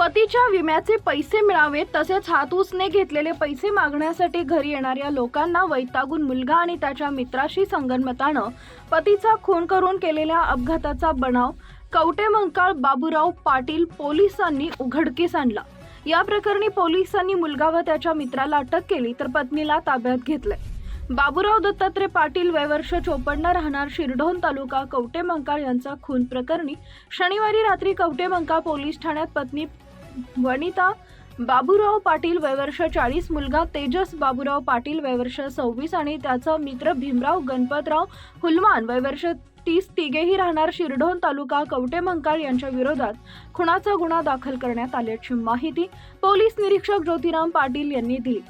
पतीच्या विम्याचे पैसे मिळावेत तसेच हातूसने घेतलेले पैसे मागण्यासाठी घरी येणाऱ्या लोकांना वैतागून मुलगा आणि त्याच्या मित्राशी संगनमतानं पतीचा खून करून केलेल्या अपघाताचा बनाव कवटेमंकाळ बाबूराव पाटील पोलिसांनी उघडकीस आणला. या प्रकरणी पोलिसांनी मुलगा व त्याच्या मित्राला अटक केली तर पत्नीला ताब्यात घेतले बाबूराव दत्तात्रय पाटील वयवर्ष चोपन्न राहणार शिरढोण तालुका कवटेमंकाळ यांचा खून प्रकरणी शनिवारी रात्री कवटेमंकाळ पोलीस ठाण्यात पत्नी वनिता बाबूराव पाटील वयवर्ष चाळीस मुलगा तेजस बाबूराव पाटील वयवर्ष सव्वीस आणि त्याचा मित्र भीमराव गणपतराव हुलमान वयवर्ष तीस. तिघेही राहणार शिरढोण तालुका कवटेमंकाळ यांच्या विरोधात. खुनाचा गुन्हा दाखल करण्यात आल्याची माहिती पोलीस निरीक्षक ज्योतिराम पाटील यांनी दिली.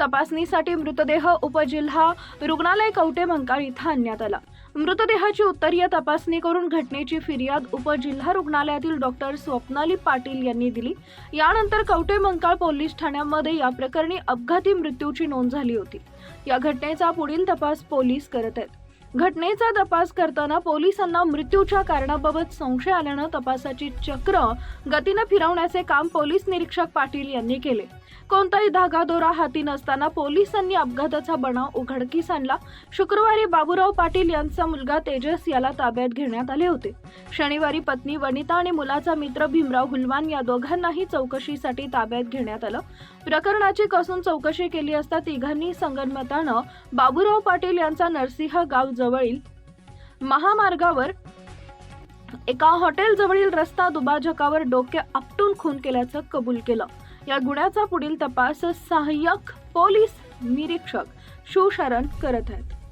तपासणीसाठी मृतदेह उपजिल्हा रुग्णालय कवटेमंकाळ इथं आणण्यात आला. मृतदेहाची उत्तरीय तपासणी करून घटनेची फिर्याद उपजिल्हा रुग्णालयातील डॉक्टर स्वप्नाली पाटील यांनी दिली. यानंतर कवटेमंकाळ पोलीस ठाण्यामध्ये या प्रकरणी अपघाती मृत्यूची नोंद झाली होती. या घटनेचा पुढील तपास पोलीस करत आहेत. घटनेचा तपास करताना पोलिसांना मृत्यूच्या कारणाबाबत संशय आल्यानं तपासाची चक्र गतीनं फिरवण्याचे काम पोलीस निरीक्षक पाटील यांनी केले. कोणताही धागा दोरा हाती नसताना पोलिसांनी अपघाताचा बनाव उघडकीस आणला. शुक्रवारी बाबूराव पाटील यांचा मुलगा तेजस याला ताब्यात घेण्यात आले होते. शनिवारी पत्नी वनिता आणि मुलाचा मित्र भीमराव हुलवान या दोघांनाही चौकशीसाठी ताब्यात घेण्यात आलं. प्रकरणाची कसून चौकशी केली असता तिघांनी संगनमतानं बाबूराव पाटील यांचा नरसिंह गाव जवळील महामार्गावर एका हॉटेलजवळील रस्ता दुभाजकावर डोके आपटून खून केल्याचं कबूल केलं. या गुन्ह्याचा पुढील तपास सहाय्यक पोलीस निरीक्षक सुशरण करत आहेत.